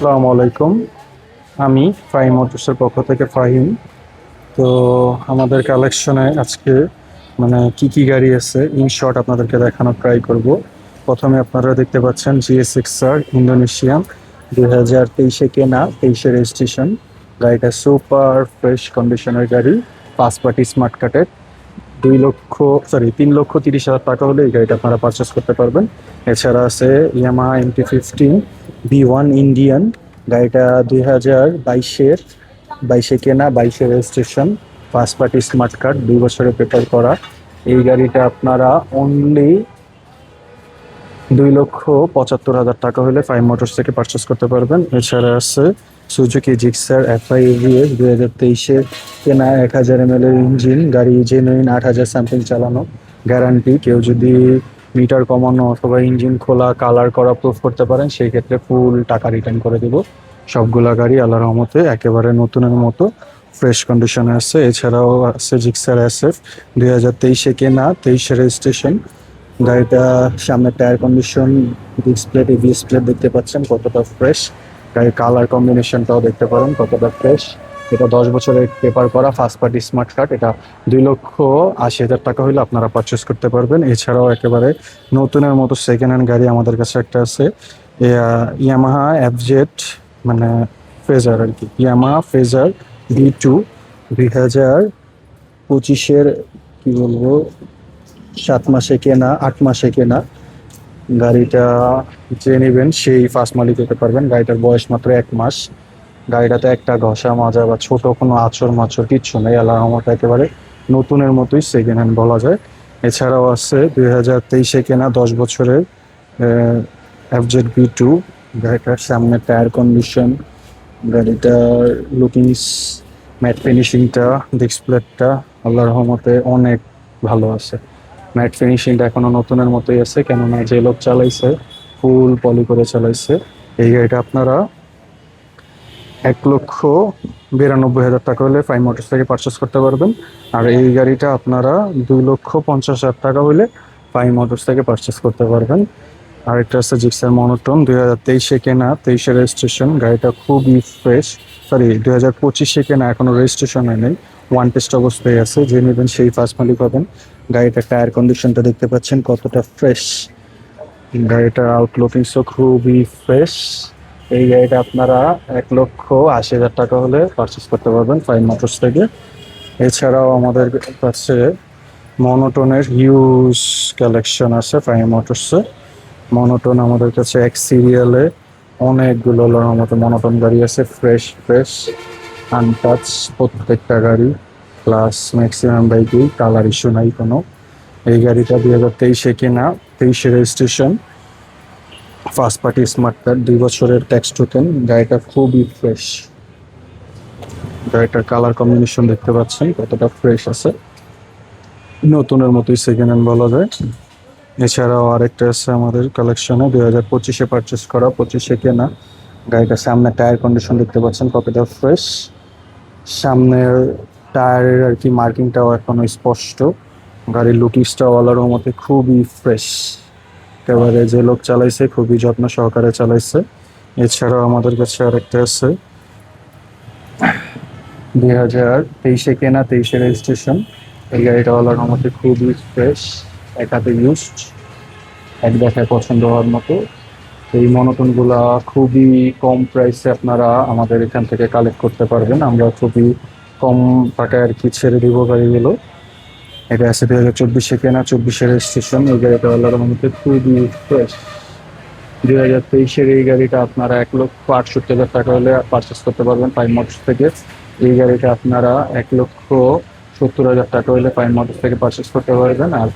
আসসালামু আলাইকুম। আমি ফাহিম মোটরসের পক্ষ থেকে ফাহিম। তো আমাদের কালেকশনে আজকে মানে কি কি গাড়ি আছে, ইন শর্ট আপনাদেরকে দেখানোর ট্রাই করব। প্রথমে আপনারা দেখতে পাচ্ছেন জিএস আর ইন্দোনেশিয়ান দুই হাজার তেইশে কেনা, তেইশে রেজিস্ট্রেশন গাড়িটা সুপার ফ্রেশ কন্ডিশনের গাড়ি, পাঁচ পার্টি স্মার্ট কার্টের দুই লক্ষ সরি তিন লক্ষ তিরিশ হাজার টাকা হলে এই গাড়িটা আপনারা পারচেস করতে পারবেন। এছাড়া আছে Yamaha MT fifteen b one Indian গাড়িটা দুই হাজার বাইশের, বাইশে কেনা, বাইশে registration first party smart card দুই বছরের পেপার করা। এই গাড়িটা আপনারা অনলি দুই লক্ষ পঁচাত্তর হাজার টাকা হলে ফাইভ মোটরস থেকে পারচেস করতে পারবেন। এছাড়া আছে সুজুকি জিক্সার এফআই এভিএস দুই হাজার তেইশে কেনা এক হাজার এম এর ইঞ্জিন, গাড়ি জেনুইন আট হাজার স্যাম্পল চালানো। গ্যারান্টি কেউ যদি মিটার কমানো অথবা ইঞ্জিন খোলা কালার করা প্রুফ করতে পারেন, সেই ক্ষেত্রে ফুল টাকা রিটার্ন করে দেব। সবগুলা গাড়ি আল্লাহ রহমতে একেবারে নতুনের মতো ফ্রেশ কন্ডিশনে আছে। এছাড়াও আছে জিক্সার এসএফ, দুই হাজার তেইশে কেনা, তেইশে রেজিস্ট্রেশন গাড়িটা সামনে tyre condition display ABS plate দেখতে পাচ্ছেন, কতটা ফ্রেশ কালার কম্বিনেশনটাও দেখতে পারেন কতটা ফ্রেশ এটা দশ বছরের পেপার করা ফার্স্ট পার্টি স্মার্ট কার্ড এটা দুই লক্ষ আশি হাজার টাকা হলে আপনারা পারচেস করতে পারবেন। এছাড়াও একেবারে নতুনের মতো সেকেন্ড হ্যান্ড গাড়ি আমাদের কাছে একটা আছে। ইয়ামাহা এফজেড মানে ফেজার আর কি। ইয়ামাহা ফেজার বি টু দুই হাজার পঁচিশের, কি বলব, সাত মাসে কেনা, আট মাসে কেনা। গাড়িটা যে নেবেন সেই ফার্স্ট মালিক হতে পারবেন। গাড়িটার বয়স মাত্র এক মাস। গাড়িটাতে একটা ঘষা, মাজা বা ছোট কোনো আচর মাচর কিচ্ছু নেই। আল্লাহ একেবারে নতুনের মতোই সেকেন্ড হ্যান্ড বলা যায়। এছাড়াও আছে দুই হাজার তেইশে কেনা দশ বছরের এফজেড বি টু গাড়িটার সামনে টায়ার কন্ডিশন গাড়িটার লুকিংস ম্যাট ফিনিশিংটা ডিসপ্লেটা আল্লাহ রহমতে অনেক ভালো আছে। ম্যাট ফিনিশিংটা এখনও নতুনের মতোই আছে, কেননা যে লোক চালাইছে ফুল পলি করে চালাইছে। এই গাড়িটা আপনারা এক লক্ষ বিরানব্বই হাজার টাকা হলে ফাইভ মোটরস থেকে পারচেস করতে পারবেন। আর এই গাড়িটা আপনারা দুই লক্ষ পঞ্চাশ হাজার টাকা হলে ফাইভ মোটরস থেকে পারচেস করতে পারবেন। আর একটা আছে জিক্সার মনোটন দুই হাজার তেইশে কেনা, তেইশে রেজিস্ট্রেশন গাড়িটা খুবই ফ্রেশ সরি দুই হাজার পঁচিশে কেনা, এখনও রেজিস্ট্রেশন হয় নেই। ওয়ান টেস্ট অবস্থায় আছে, যে নেবেন সেই ফার্স্ট মালিক হবেন। গাড়িটার টায়ার কন্ডিশনটা দেখতে পাচ্ছেন কতটা ফ্রেশ গাড়িটার আউটলুকিংসও খুবই ফ্রেশ এই গাড়িটা আপনারা এক লক্ষ আশি হাজার টাকা হলে পারচেস করতে পারবেন ফাইভ মোটরস থেকে। এছাড়াও আমাদের কাছে মনোটনের হিউজ কালেকশন আছে ফাইভ মোটরসে মনোটন আমাদের কাছে এক সিরিয়ালে অনেকগুলো মতো মনোটন গাড়ি আছে ফ্রেশ ফ্রেশ আনটাচ, প্রত্যেকটা গাড়ি প্লাস ম্যাক্সিমাম বাইকেই কালার ইস্যু নাই কোনো। এই গাড়িটা দুই হাজার তেইশে কেনা, তেইশে registration first party smart card দুই বছরের ট্যাক্স টোকেন গাড়িটা খুবই ফ্রেশ গাড়িটার কালার কম্বিনেশন দেখতে পাচ্ছেন, কতটা ফ্রেশ আছে। নতুনের মতোই সেকেন্ড হ্যান্ড বলা যায়। এছাড়াও আরেকটা আছে আমাদের কালেকশনে দুই হাজার পঁচিশে পারচেস করা, পঁচিশে কেনা। গাড়িটার সামনে টায়ার কন্ডিশন দেখতে পাচ্ছেন, কতটা ফ্রেশ সামনের টায়ারের আর কি মার্কিংটাও এখনও স্পষ্ট। গাড়ির লুকিংসটাও আলার মতে খুবই ফ্রেশ একেবারে যে লোক চালাইছে খুবই যত্ন সহকারে চালাইছে। এছাড়াও আমাদের কাছে আরেকটা আছে। দুই হাজার তেইশে কেনা, তেইশে রেজিস্ট্রেশন এই গাড়িটা আলার মতে খুবই ফ্রেশ এক হাতে ইউজড এক দেখায় পছন্দ হওয়ার মতো। এই মনোটনগুলা খুবই কম প্রাইসে আপনারা আমাদের এখান থেকে কালেক্ট করতে পারবেন। আমরা খুবই কম টাকায় আর কি ছেড়ে দিব গাড়িগুলো। এটা আছে দুই হাজার চব্বিশে কেনা, চব্বিশে রেজিস্ট্রেশন এই গাড়িটা আল্লাহর মধ্যে খুবই ফ্রেশ দুই হাজার তেইশের এই গাড়িটা আপনারা এক লক্ষ আটষট্টি হাজার টাকা হলে পারচেস করতে পারবেন ফাইভ মোটরস থেকে। এই গাড়িটা আপনারা এক লক্ষ সত্তর হাজার টাকা হলে ফাইভ মোটরস থেকে পারচেস করতে পারবেন। আর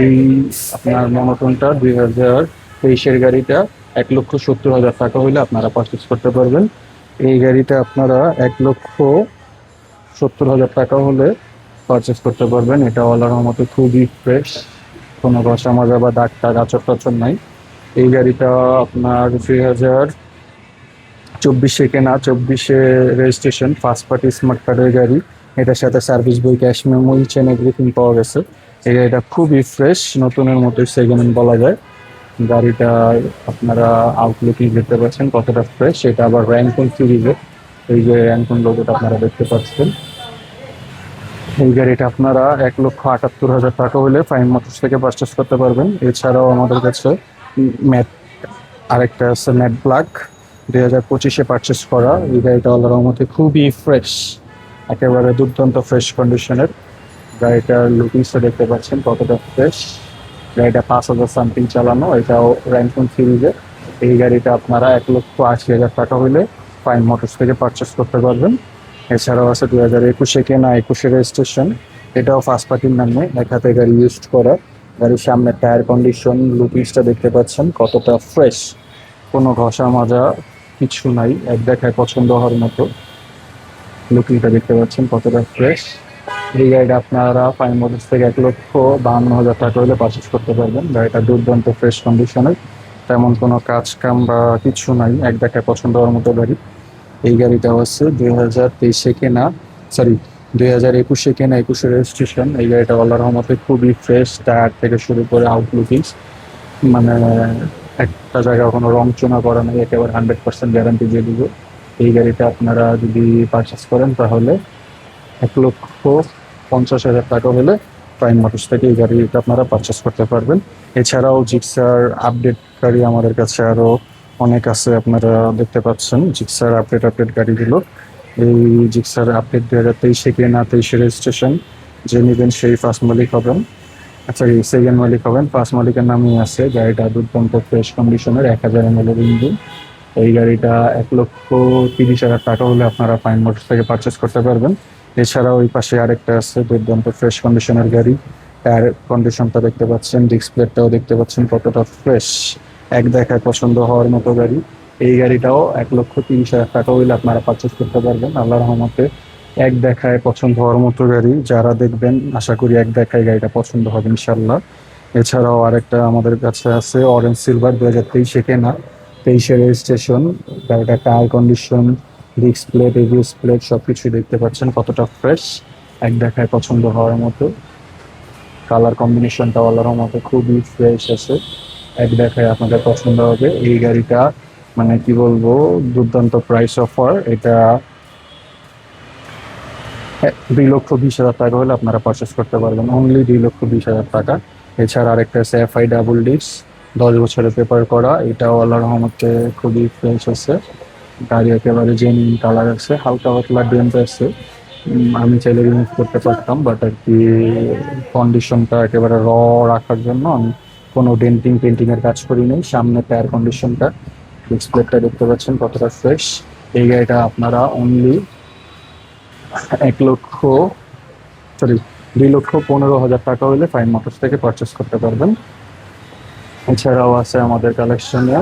এই আপনার মনোটনটা দুই হাজার তেইশের গাড়িটা এক লক্ষ সত্তর হাজার টাকা হলে আপনারা পারচেস করতে পারবেন। এই গাড়িটা আপনারা এক লক্ষ সত্তর হাজার টাকা হলে পারচেস করতে পারবেন। এটা ওলার মতো খুবই ফ্রেশ কোনো ঘষা মাজা বা দাগ টাগ আচর টাচর নাই। এই গাড়িটা আপনার দুই হাজার চব্বিশে কেনা, চব্বিশে রেজিস্ট্রেশন ফার্স্ট পার্টি স্মার্ট কার্ডের গাড়ি। এটার সাথে সার্ভিস বই cash memo each and everything পাওয়া গেছে। এই গাড়িটা খুবই ফ্রেশ নতুনের মতোই সেকেন্ড বলা যায়। গাড়িটা আপনারা আউটলুকিং দেখতে পাচ্ছেন, কতটা ফ্রেশ এটা আবার র্যাঙ্কুন সিরিজের এই যে র্যাঙ্কুন লোগোটা আপনারা দেখতে পাচ্ছেন। এই গাড়িটা আপনারা এক লক্ষ আটাত্তর হাজার টাকা হলে ফাইন মোটরস থেকে পারচেস করতে পারবেন। এছাড়াও আমাদের কাছে ম্যাট আরেকটা আছে ম্যাট ব্ল্যাক দুই হাজার পঁচিশে পারচেস করা। এই গাড়িটা আল্লাহর মধ্যে খুবই ফ্রেশ একেবারে দুর্দান্ত ফ্রেশ কন্ডিশনের গাড়িটার লুকিংসটা দেখতে পাচ্ছেন কতটা ফ্রেশ গাড়িটা পাঁচ হাজার সামথিং চালানো, এটাও র্যাঙ্কুন সিরিজের এই গাড়িটা আপনারা এক লক্ষ আশি হাজার টাকা হলে ফাইন মোটরস থেকে পারচেস করতে পারবেন। এছাড়াও আছে দু হাজার একুশে কেনা একুশে রেজিস্ট্রেশন এটাও ফার্স্ট পার্টির নামে এক হাতে গাড়ি ইউজ করা। গাড়ির সামনে টায়ার কন্ডিশন লুকিংসটা দেখতে পাচ্ছেন, কতটা ফ্রেশ কোনো ঘষা মাজা কিছু নাই, এক দেখায় পছন্দ হওয়ার মতো। লুকিংটা দেখতে পাচ্ছেন, কতটা ফ্রেশ এই গাড়িটা আপনারা ফাইন মোটরস থেকে এক লক্ষ বাহান্ন হাজার টাকা হলে পারচেস করতে পারবেন। গাড়িটা দুর্দান্ত ফ্রেশ কন্ডিশনের তেমন কোনো কাজ কাম বা কিছু নাই। এক দেখায় পছন্দ হওয়ার মতো গাড়ি। এই গাড়িটা হচ্ছে দুই হাজার তেইশে কেনা সরি দুই হাজার একুশে কেনা, একুশে রেজিস্ট্রেশন এই গাড়িটা আল্লাহর রহমতে খুবই ফ্রেশ টায়ার থেকে শুরু করে আউটলুকিংস মানে একটা জায়গায় কোনো রং চোনা করা নেই, একেবারে হান্ড্রেড পার্সেন্ট গ্যারান্টি দিয়ে দিব। এই গাড়িটা আপনারা যদি পারচেস করেন তাহলে এক লক্ষ পঞ্চাশ হাজার টাকা হলে প্রাইম মোটরস থেকে এই গাড়িটা আপনারা পারচেস করতে পারবেন। এছাড়াও জিক্সার আপডেট গাড়ি আমাদের কাছে আরও অনেক আছে, আপনারা দেখতে পাচ্ছেন জিক্সার আপডেট আপডেট গাড়িগুলো। এই জিক্সার আপডেট দু হাজার তেইশে কেনা তেইশে রেজিস্ট্রেশন যে নেবেন সেই ফার্স্ট মালিক হবেন। আচ্ছা এই সেকেন্ড মালিক হবেন। ফার্স্ট মালিকের নামই আছে, গাড়িটা দুর্দান্ত ফ্রেশ কন্ডিশনের এক হাজার এম এল ইঞ্জিন এই গাড়িটা এক লক্ষ তিরিশ হাজার টাকা হলে আপনারা ফাইন মোটরস থেকে পারচেস করতে পারবেন। এছাড়াও ওই পাশে আরেকটা আছে, দুর্দান্ত ফ্রেশ কন্ডিশনের গাড়ি। টায়ার কন্ডিশনটা দেখতে পাচ্ছেন ডিসপ্লেটাও দেখতে পাচ্ছেন কতটা ফ্রেশ এক দেখায় পছন্দ হওয়ার মতো গাড়ি। এই গাড়িটাও এক লক্ষ তিরিশ হাজার টাকা হইলে আপনারা পারচেস করতে পারবেন আল্লাহ রহমতে এক দেখায় পছন্দ হওয়ার মতো গাড়ি। যারা দেখবেন, আশা করি এক দেখায় গাড়িটা পছন্দ হবে ইনশাল্লাহ এছাড়াও আরেকটা আমাদের কাছে আছে অরেঞ্জ সিলভার দু হাজার তেইশে কেনা, তেইশে রেজিস্ট্রেশন গাড়িটা tyre condition disc plate ABS plate সব কিছুই দেখতে পাচ্ছেন, কতটা ফ্রেশ এক দেখায় পছন্দ হওয়ার মতো। কালার কম্বিনেশনটা আল্লাহর মতো খুবই ফ্রেশ আছে, এক দেখায় আপনাদের পছন্দ হবে। এই গাড়িটা মানে কি বলব, দুর্দান্ত প্রাইস অফার এটা দুই লক্ষ বিশ হাজার টাকা হলে আপনারা পারচেস করতে পারবেন অনলি দুই লক্ষ বিশ হাজার টাকা। এছাড়া আরেকটা আছে এফআই ডাবল ডিস্ক দশ বছরের পেপার করা, এটাও আল্লাহ রহমতে খুবই ফ্রেশ আছে। গাড়ি একেবারে জেনুইন কালার আছে, হালকা পাতলা ডেন্ট আছে। আমি চাইলে রিমুভ করতে পারতাম বাট আর কি কন্ডিশনটা একেবারে র রাখার জন্য আমি কোনো ডেন্টিং পেন্টিং এর কাজ করি নাই। সামনে টায়ার কন্ডিশনটা ডিসপ্লেটা দেখতে পাচ্ছেন কতটা ফ্রেশ এই গাড়িটা আপনারা অনলি এক লক্ষ সরি দুই লক্ষ পনেরো হাজার টাকা হলে ফাইন মোটরস থেকে পারচেস করতে পারবেন। এছাড়াও আছে আমাদের কালেকশনে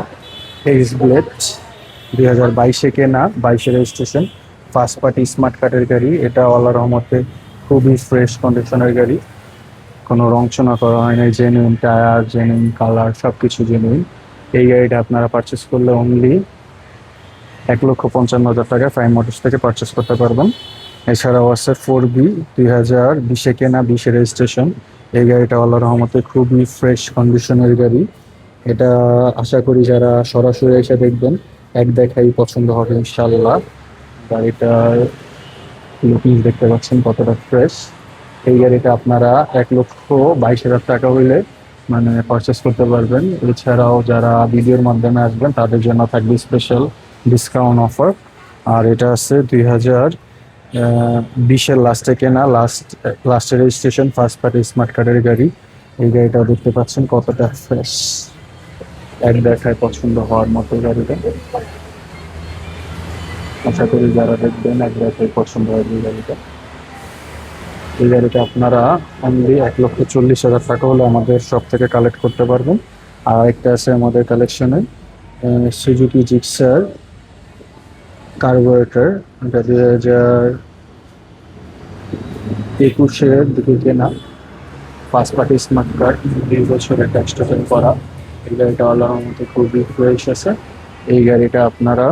এইচ ব্লেড দুই হাজার বাইশে কেনা বাইশে রেজিস্ট্রেশন ফার্স্ট পার্টি স্মার্ট কার্ডের গাড়ি, এটা আল্লাহ রহমতে খুবই ফ্রেশ কন্ডিশনের গাড়ি। কোনো রংচনা করা হয় নাই জেনুইন টায়ার জেনুইন কালার সব কিছু জেনুইন এই গাড়িটা আপনারা পারচেস করলে অনলি এক লক্ষ পঞ্চান্ন হাজার টাকা ফাইভ মোটরস থেকে পারচেস করতে পারবেন। এছাড়াও আছে ফোর বি দুই হাজার বিশে কেনা বিশে রেজিস্ট্রেশন। এই গাড়িটা আল্লাহ রহমতে খুবই ফ্রেশ কন্ডিশনের গাড়ি। এটা আশা করি যারা সরাসরি এসে দেখবেন এক দেখাই পছন্দ হবে ইনশাল্লাহ গাড়িটার লুকিং দেখতে পাচ্ছেন কতটা ফ্রেশ এই গাড়িটা আপনারা এক লক্ষ বাইশ হাজার টাকা হইলে মানে পারচেস করতে পারবেন। এছাড়াও যারা ভিডিওর মাধ্যমে আসবেন, তাদের জন্য থাকবে স্পেশাল ডিসকাউন্ট অফার আর এটা আছে দুই হাজার বিশের লাস্টে কেনা লাস্ট লাস্টের রেজিস্ট্রেশন ফার্স্ট পার্টি স্মার্ট কার্ডের গাড়ি। এই গাড়িটাও দেখতে পাচ্ছেন কতটা ফ্রেশ এক দেখায় পছন্দ হওয়ার মতো গাড়িটা। আশা করি যারা দেখবেন এক দেখায় পছন্দ হবে এই গাড়িটা। এই গাড়িটা আপনারা অনলি এক লক্ষ চল্লিশ হাজার টাকা হলে আমাদের সব থেকে কালেক্ট করতে পারবেন। আর একটা আছে আমাদের কালেকশনে সুজুকি জিক্সার কার্বোরেটর এটা দুই হাজার একুশের দিকে কেনা। ফার্স্ট পার্টি স্মার্ট কার্ড দুই বছরের ট্যাক্স করা। এই গাড়িটা আল্লাহর মতো খুবই ফ্রেশ আছে এই গাড়িটা আপনারা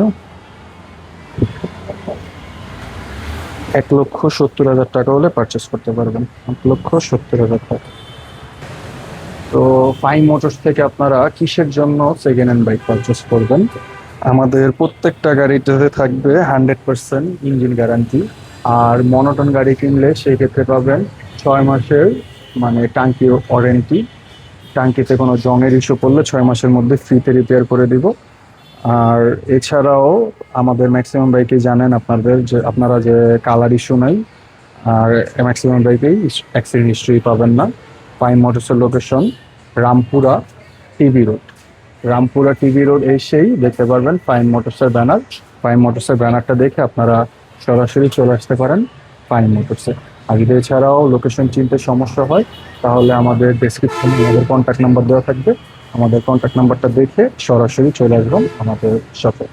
এক লক্ষ সত্তর হাজার টাকা হলে পারচেস করতে পারবেন। এক লক্ষ সত্তর হাজার টাকা। তো ফাইন মোটরস থেকে আপনারা কিসের জন্য সেকেন্ড হ্যান্ড বাইক পারচেস করবেন? আমাদের প্রত্যেকটা গাড়িটাতে থাকবে হান্ড্রেড পার্সেন্ট ইঞ্জিন গ্যারান্টি আর মনোটন গাড়ি কিনলে সেই ক্ষেত্রে পাবেন ছয় মাসের মানে টাঙ্কি ওয়ারেন্টি টাঙ্কিতে কোনো জংয়ের ইস্যু পড়লে ছয় মাসের মধ্যে ফ্রিতে রিপেয়ার করে দিব। আর এছাড়াও আমাদের ম্যাক্সিমাম বাইকেই জানেন আপনাদের যে, আপনারা যে কালার ইস্যু নাই, আর ম্যাক্সিমাম বাইকেই অ্যাক্সিডেন্ট হিস্ট্রি পাবেন না। Fine মোটরসের location Rampura TV road Rampura TV road এসেই দেখতে পারবেন ফাইন মোটরসের ব্যানার ফাইন মোটরসের ব্যানারটা দেখে আপনারা সরাসরি চলে আসতে পারেন ফাইন মোটরসে আর এছাড়াও লোকেশন চিনতে সমস্যা হয়, তাহলে আমাদের ডেসক্রিপশনে আমাদের কন্ট্যাক্ট নাম্বার দেওয়া থাকবে। আমাদের কন্ট্যাক্ট নাম্বারটা দেখে সরাসরি চলে আসবেন আমাদের সাথে